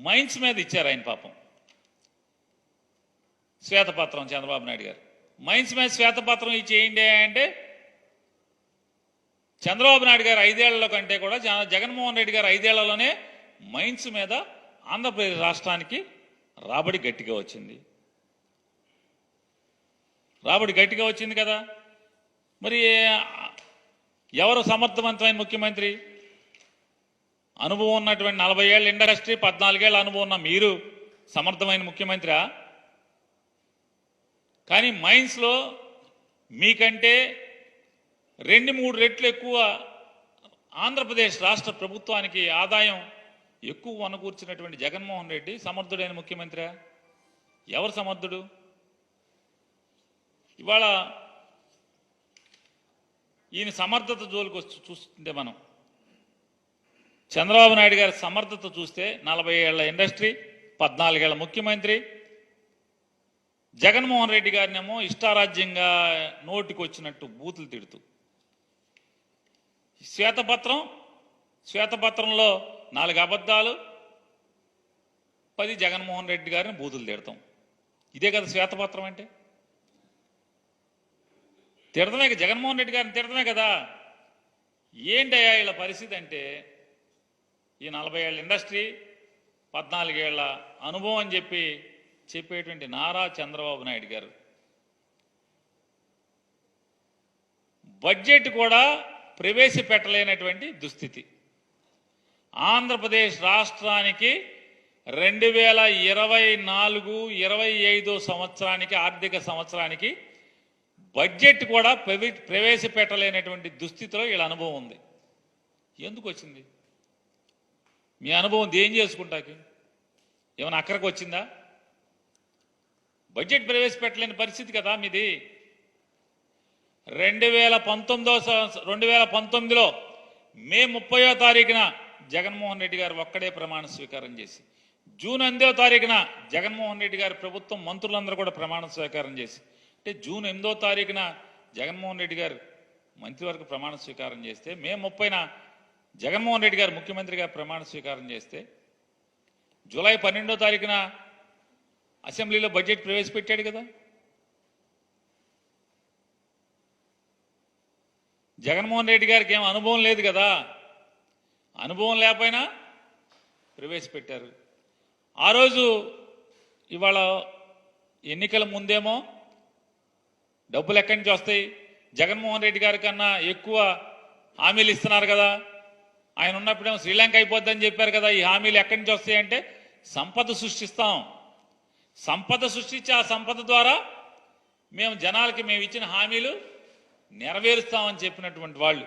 Mines మీద ఇచ్చారు ఆయన పాపం. శ్వేతపత్రం చంద్రబాబు నాయుడు గారు. మైన్స్ మీద శ్వేతపత్రం ఇచ్చేయండి అంటే చంద్రబాబు నాయుడు గారు ఐదేళ్ళ కంటే కూడా జగన్మోహన్ రెడ్డి గారు ఐదేళ్ళలోనే మైన్స్ మీద ఆంధ్రప్రదేశ్ రాష్ట్రానికి రాబడి గట్టిగా వచ్చింది. రాబడి గట్టిగా వచ్చింది కదా. మరి ఎవరు సమర్థవంతమైన ముఖ్యమంత్రి? అనుభవం ఉన్నటువంటి నలభై ఏళ్ళ ఇండస్ట్రీ పద్నాలుగేళ్ళ అనుభవం ఉన్న మీరు సమర్థమైన ముఖ్యమంత్రి కానీ మైన్స్లో మీకంటే రెండు మూడు రెట్లు ఎక్కువ ఆంధ్రప్రదేశ్ రాష్ట్ర ప్రభుత్వానికి ఆదాయం ఎక్కువ అనుకూర్చినటువంటి జగన్మోహన్ రెడ్డి సమర్థుడైన ముఖ్యమంత్రి ఎవరు సమర్థుడు? ఇవాళ ఈయన సమర్థత జోలికి వచ్చి చూస్తుంటే మనం చంద్రబాబు నాయుడు గారి సమర్థత చూస్తే నలభై ఏళ్ళ ఇండస్ట్రీ పద్నాలుగేళ్ళ ముఖ్యమంత్రి. జగన్మోహన్ రెడ్డి గారినేమో ఇష్టారాజ్యంగా నోటికి వచ్చినట్టు బూతులు తిడుతూ. శ్వేతపత్రం శ్వేతపత్రంలో నాలుగు అబద్ధాలు పది జగన్మోహన్ రెడ్డి గారిని బూతులు తిడతాం. ఇదే కదా శ్వేతపత్రం అంటే? తిడతమే జగన్మోహన్ రెడ్డి గారిని తిడతమే కదా? ఏంటయ్యా వీళ్ళ పరిస్థితి అంటే ఈ నలభై ఏళ్ళ ఇండస్ట్రీ పద్నాలుగేళ్ళ అనుభవం అని చెప్పి చెప్పేటువంటి నారా చంద్రబాబు నాయుడు గారు. బడ్జెట్ కూడా ప్రవేశపెట్టలేనటువంటి దుస్థితి. ఆంధ్రప్రదేశ్ రాష్ట్రానికి రెండు వేల ఇరవై నాలుగు ఇరవై ఐదో సంవత్సరానికి ఆర్థిక సంవత్సరానికి బడ్జెట్ కూడా ప్రవేశపెట్టలేనటువంటి దుస్థితిలో వీళ్ళ అనుభవం ఉంది. ఎందుకు వచ్చింది? మీ అనుభవం దేం చేసుకుంటాకి? ఏమైనా అక్కడికి వచ్చిందా? బడ్జెట్ ప్రవేశపెట్టలేని పరిస్థితి కదా మీది. రెండు వేల పంతొమ్మిదో రెండు వేల పంతొమ్మిదిలో మే ముప్పయో తారీఖున జగన్మోహన్ రెడ్డి గారు ఒక్కడే ప్రమాణ స్వీకారం చేసి జూన్ ఎనిమిదో తారీఖున జగన్మోహన్ రెడ్డి గారి ప్రభుత్వం మంత్రులందరూ కూడా ప్రమాణ స్వీకారం చేసి అంటే జూన్ ఎనిమిదో తారీఖున జగన్మోహన్ రెడ్డి గారు మంత్రివర్గ ప్రమాణ స్వీకారం చేస్తే మే ముప్పైన జగన్మోహన్ రెడ్డి గారు ముఖ్యమంత్రిగా ప్రమాణ స్వీకారం చేస్తే జూలై పన్నెండో తారీఖున అసెంబ్లీలో బడ్జెట్ ప్రవేశపెట్టాడు కదా. జగన్మోహన్ రెడ్డి గారికి ఏం అనుభవం లేదు కదా. అనుభవం లేకపోయినా ప్రవేశపెట్టారు. ఆ రోజు ఇవాళ ఎన్నికల ముందేమో డబ్బులు ఎక్కడి నుంచి వస్తాయి? జగన్మోహన్ రెడ్డి గారి కన్నా ఎక్కువ హామీలు ఇస్తున్నారు కదా. ఆయన ఉన్నప్పుడేమో శ్రీలంక అయిపోద్దని చెప్పారు కదా ఈ హామీలు ఎక్కడి నుంచి వస్తాయంటే సంపద సృష్టిస్తాం. సంపద సృష్టించి ఆ సంపద ద్వారా మేము జనాలకి మేము ఇచ్చిన హామీలు నెరవేరుస్తామని చెప్పినటువంటి వాళ్ళు.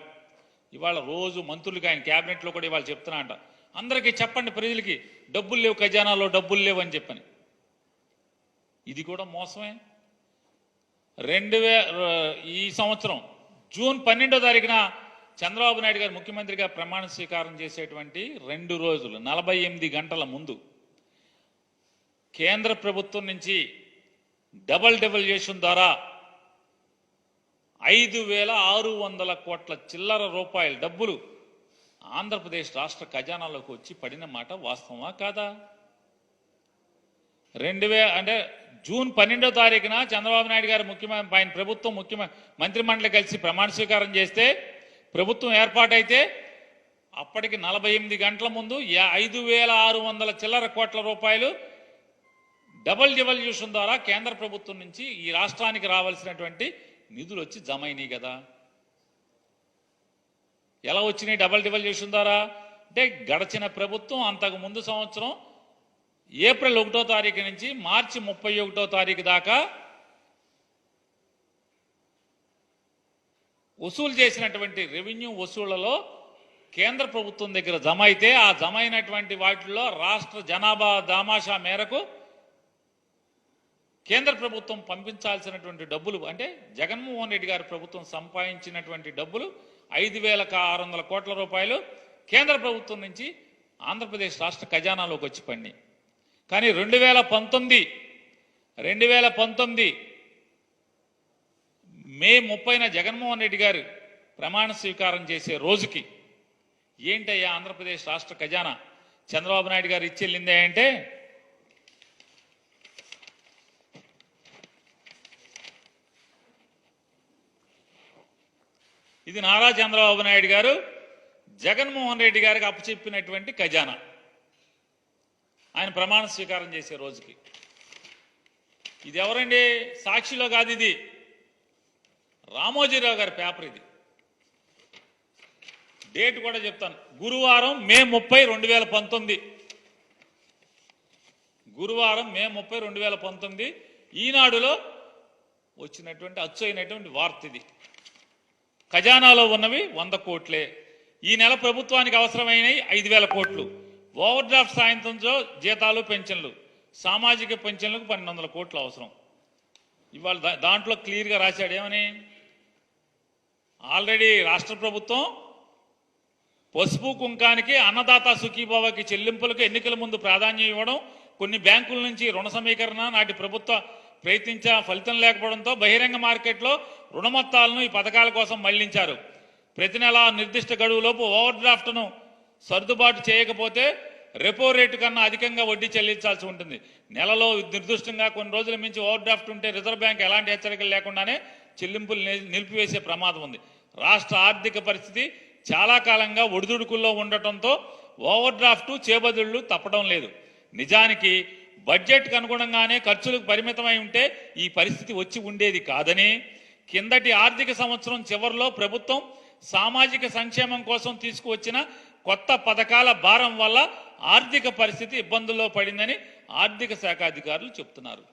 ఇవాళ రోజు మంత్రులకి ఆయన క్యాబినెట్లో కూడా ఇవాళ చెప్తున్నా అంట. అందరికీ చెప్పండి ప్రజలకి డబ్బులు లేవు ఖజానాలో డబ్బులు లేవు అని చెప్పని. ఇది కూడా మోసమే. రెండు ఈ సంవత్సరం జూన్ పన్నెండో తారీఖున చంద్రబాబు నాయుడు గారు ముఖ్యమంత్రిగా ప్రమాణ స్వీకారం చేసేటువంటి రెండు రోజులు నలభై ఎనిమిది గంటల ముందు కేంద్ర ప్రభుత్వం నుంచి డబల్ డెవల్యూషన్ ద్వారా ఐదు వేల ఆరు వందల కోట్ల చిల్లర రూపాయల డబ్బులు ఆంధ్రప్రదేశ్ రాష్ట్ర ఖజానాలోకి వచ్చి పడిన మాట వాస్తవమా కాదా? రెండు వే అంటే జూన్ పన్నెండో తారీఖున చంద్రబాబు నాయుడు గారు ముఖ్యమంత్రి ఆయన ప్రభుత్వం ముఖ్యమంత్రి మంత్రిమండలి కలిసి ప్రమాణ స్వీకారం చేస్తే ప్రభుత్వం ఏర్పాటైతే అప్పటికి నలభై ఎనిమిది గంటల ముందు ఐదు వేల ఆరు వందల చిల్లర కోట్ల రూపాయలు డబల్ డివల్యూషన్ ద్వారా కేంద్ర ప్రభుత్వం నుంచి ఈ రాష్ట్రానికి రావాల్సినటువంటి నిధులు వచ్చి జమ అయినాయి కదా ఎలా వచ్చినాయి డబల్ డివల్యూషన్ ద్వారా? అంటే గడచిన ప్రభుత్వం అంతకు ముందు సంవత్సరం ఏప్రిల్ ఒకటో తారీఖు నుంచి మార్చి ముప్పై ఒకటో తారీఖు దాకా వసూలు చేసినటువంటి రెవెన్యూ వసూళ్ళలో కేంద్ర ప్రభుత్వం దగ్గర జమ అయితే ఆ జమ అయినటువంటి వాటిల్లో రాష్ట్ర జనాభా దామాషా మేరకు కేంద్ర ప్రభుత్వం పంపించాల్సినటువంటి డబ్బులు అంటే జగన్మోహన్ రెడ్డి గారి ప్రభుత్వం సంపాదించినటువంటి డబ్బులు ఐదు వేల ఆరు వందల కోట్ల రూపాయలు కేంద్ర ప్రభుత్వం నుంచి ఆంధ్రప్రదేశ్ రాష్ట్ర ఖజానాలోకి వచ్చి పడినాయి. కానీ రెండు వేల పంతొమ్మిది రెండు వేల పంతొమ్మిది మే ముప్పైన జగన్మోహన్ రెడ్డి గారు ప్రమాణ స్వీకారం చేసే రోజుకి ఏంటయ్యా ఆంధ్రప్రదేశ్ రాష్ట్ర ఖజానా? చంద్రబాబు నాయుడు గారు ఇచ్చెళ్ళిందే అంటే ఇది నారా చంద్రబాబు నాయుడు గారు జగన్మోహన్ రెడ్డి గారికి అప్పచెప్పినటువంటి ఖజానా. ఆయన ప్రమాణ స్వీకారం చేసే రోజుకి. ఇది ఎవరండి సాక్షిలో కాదు ఇది. రామోజీరావు గారి పేపర్ ఇది. డేట్ కూడా చెప్తాను. గురువారం మే ముప్పై రెండు వేల పంతొమ్మిది. గురువారం మే ముప్పై రెండు వేల పంతొమ్మిది. ఈనాడులో వచ్చినటువంటి అచ్చయినటువంటి వార్త ఇది. ఖజానాలో ఉన్నవి వంద కోట్లే. ఈ నెల ప్రభుత్వానికి అవసరమైనవి ఐదు వేల కోట్లు. ఓవర్ డ్రాఫ్ట్ సాయంత్రంతో జీతాలు పెన్షన్లు. సామాజిక పెన్షన్లకు పన్నెండు వందల కోట్లు అవసరం. ఇవాళ దాంట్లో క్లియర్గా రాశాడు ఏమని? ఆల్రెడీ రాష్ట్ర ప్రభుత్వం పసుపు కుంకానికి అన్నదాత సుఖీభావకి చెల్లింపులకు ఎన్నికల ముందు ప్రాధాన్యం ఇవ్వడం కొన్ని బ్యాంకుల నుంచి రుణ సమీకరణ నాటి ప్రభుత్వ ప్రయత్నించ ఫలితం లేకపోవడంతో బహిరంగ మార్కెట్లో రుణ మొత్తాలను ఈ పథకాల కోసం మళ్ళించారు. ప్రతి నెల నిర్దిష్ట గడువులోపు ఓవర్ డ్రాఫ్ట్ను సర్దుబాటు చేయకపోతే రెపో రేటు కన్నా అధికంగా వడ్డీ చెల్లించాల్సి ఉంటుంది. నెలలో నిర్దిష్టంగా కొన్ని రోజుల మించి ఓవర్ డ్రాఫ్ట్ ఉంటే రిజర్వ్ బ్యాంక్ ఎలాంటి హెచ్చరికలు లేకుండానే చెల్లింపులు ని- నిలిపివేసే ప్రమాదం ఉంది. రాష్ట్ర ఆర్థిక పరిస్థితి చాలా కాలంగా ఒడిదుడుకుల్లో ఉండటంతో ఓవర్ డ్రాఫ్ట్ చేబదుళ్ళు తప్పడం లేదు. నిజానికి బడ్జెట్కు అనుగుణంగానే ఖర్చులకు పరిమితమై ఉంటే ఈ పరిస్థితి వచ్చి ఉండేది కాదని కిందటి ఆర్థిక సంవత్సరం చివరిలో ప్రభుత్వం సామాజిక సంక్షేమం కోసం తీసుకువచ్చిన కొత్త పథకాల భారం వల్ల ఆర్థిక పరిస్థితి ఇబ్బందుల్లో పడిందని ఆర్థిక శాఖ అధికారులు చెప్తున్నారు.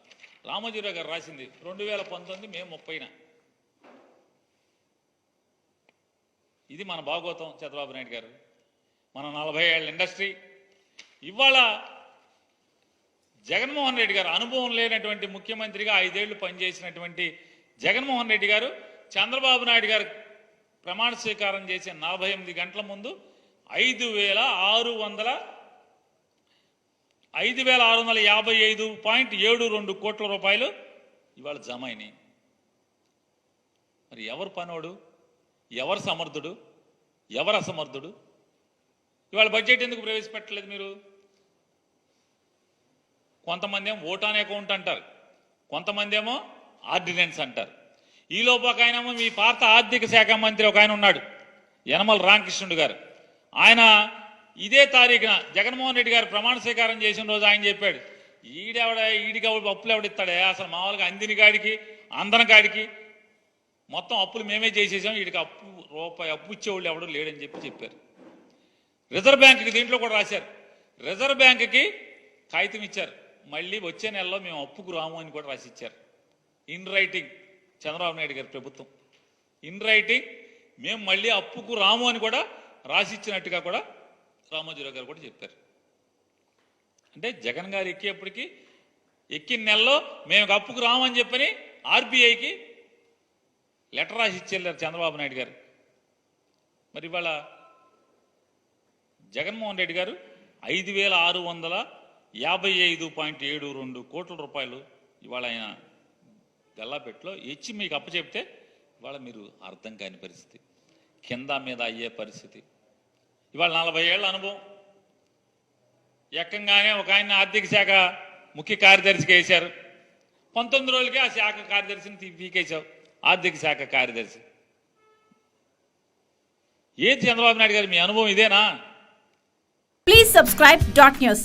రామజీరావు గారు రాసింది రెండు వేల పంతొమ్మిది మే ముప్పైన. ఇది మన భాగవతం చంద్రబాబు నాయుడు గారు. మన నలభై ఏళ్ళ ఇండస్ట్రీ. ఇవాళ జగన్మోహన్ రెడ్డి గారు అనుభవం లేనటువంటి ముఖ్యమంత్రిగా ఐదేళ్ళు పనిచేసినటువంటి జగన్మోహన్ రెడ్డి గారు చంద్రబాబు నాయుడు గారు ప్రమాణ స్వీకారం చేసే నలభై ఎనిమిది గంటల ముందు ఐదు వేల ఆరు వందల ఐదు వేల ఆరు వందల యాభై ఐదు పాయింట్ ఏడు రెండు కోట్ల రూపాయలు ఇవాళ జమ అయినాయి. మరి ఎవరు పనోడు ఎవరు సమర్థుడు? ఎవరు అసమర్థుడు? ఇవాళ బడ్జెట్ ఎందుకు ప్రవేశపెట్టలేదు మీరు? కొంతమంది ఏమో ఓటాన్ అకౌంట్ అంటారు. కొంతమంది ఏమో ఆర్డినెన్స్ అంటారు. ఈ ఒక ఆయనేమో మీ పాత ఆర్థిక శాఖ మంత్రి ఒక ఆయన ఉన్నాడు యనమల రామకృష్ణుడు గారు. ఆయన ఇదే తారీఖున జగన్మోహన్ రెడ్డి గారు ప్రమాణ స్వీకారం చేసిన రోజు ఆయన చెప్పాడు ఈడెవడ? ఈడికి అప్పులు ఎవడిస్తాడే? అసలు మామూలుగా అందిని కాడికి అందన కాడికి మొత్తం అప్పులు మేమే చేసేసాం. వీడికి అప్పు రూపాయి అప్పు ఇచ్చేవాళ్ళు ఎవడు లేడని చెప్పి చెప్పారు. రిజర్వ్ బ్యాంక్కి దీంట్లో కూడా రాశారు. రిజర్వ్ బ్యాంక్కి కాగితం ఇచ్చారు. మళ్ళీ వచ్చే నెలలో మేము అప్పుకు రాము అని కూడా రాసి ఇచ్చారు ఇన్ రైటింగ్ చంద్రబాబు నాయుడు గారి ప్రభుత్వం. ఇన్ రైటింగ్ మేము మళ్ళీ అప్పుకు రాము అని కూడా రాసి ఇచ్చినట్టుగా కూడా రామోజీరావు గారు కూడా చెప్పారు. అంటే జగన్ గారు ఎక్కేప్పటికీ ఎక్కిన నెలలో మేము అప్పుకు రామని చెప్పని ఆర్బీఐకి లెటర్ రాసి ఇచ్చేళ్ళారు చంద్రబాబు నాయుడు గారు. మరి ఇవాళ జగన్మోహన్ రెడ్డి గారు ఐదు వేల ఆరు వందల యాభై ఐదు పాయింట్ ఏడు రెండు కోట్ల రూపాయలు ఇవాళ ఆయన గల్లాపెట్లో ఇచ్చి మీకు అప్పచెప్తే ఇవాళ మీరు అర్థం కాని పరిస్థితి. కింద మీద అయ్యే పరిస్థితి. ఇవాళ నలభై ఏళ్ళ అనుభవం. ఎక్కంగానే ఒక ఆయన ఆర్థిక శాఖ ముఖ్య కార్యదర్శికి వేశారు. పంతొమ్మిది రోజులకే ఆ శాఖ కార్యదర్శిని తీ- ఆర్థిక శాఖ కార్యదర్శి. ఏంటి చంద్రబాబు నాయుడు గారు మీ అనుభవం ఇదేనా? Please subscribe dot news